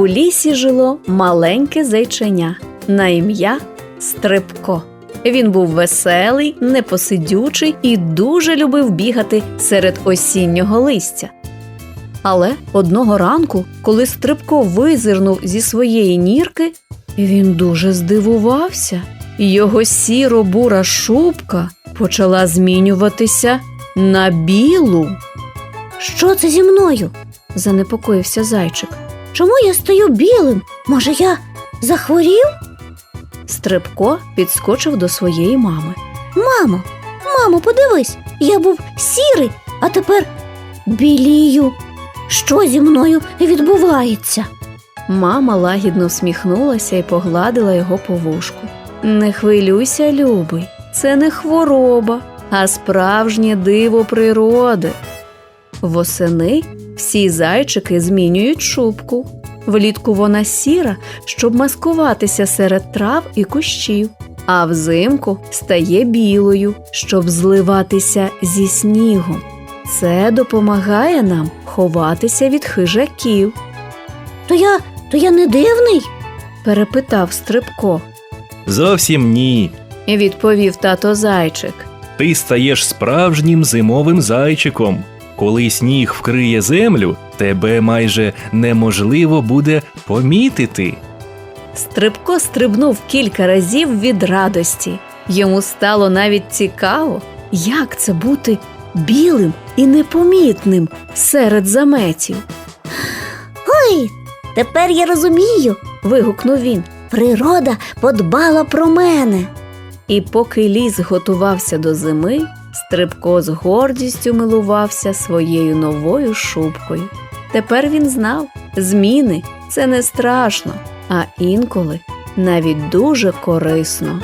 У лісі жило маленьке зайченя на ім'я Стрибко. Він був веселий, непосидючий і дуже любив бігати серед осіннього листя. Але одного ранку, коли Стрибко визирнув зі своєї нірки, він дуже здивувався. Його сіро-бура шубка почала змінюватися на білу. Що це зі мною? Занепокоївся зайчик. Чому я стою білим? Може, я захворів? Стрибко підскочив до своєї мами. Мамо, мамо, подивись, я був сірий, а тепер білію. Що зі мною відбувається? Мама лагідно всміхнулася і погладила його по вушку. Не хвилюйся, любий, це не хвороба, а справжнє диво природи. Восени всі зайчики змінюють шубку. Влітку вона сіра, щоб маскуватися серед трав і кущів, а взимку стає білою, щоб зливатися зі снігом. Це допомагає нам ховатися від хижаків. То я, то я не дивний? перепитав Стрибко. Зовсім ні. Відповів тато зайчик. Ти стаєш справжнім зимовим зайчиком. Коли сніг вкриє землю, тебе майже неможливо буде помітити. Стрибко стрибнув кілька разів від радості. Йому стало навіть цікаво, як це бути білим і непомітним серед заметів. Ой, тепер я розумію. Вигукнув він. Природа подбала про мене. І поки ліс готувався до зими, Стрибко з гордістю милувався своєю новою шубкою. Тепер він знав, зміни це не страшно, а інколи навіть дуже корисно.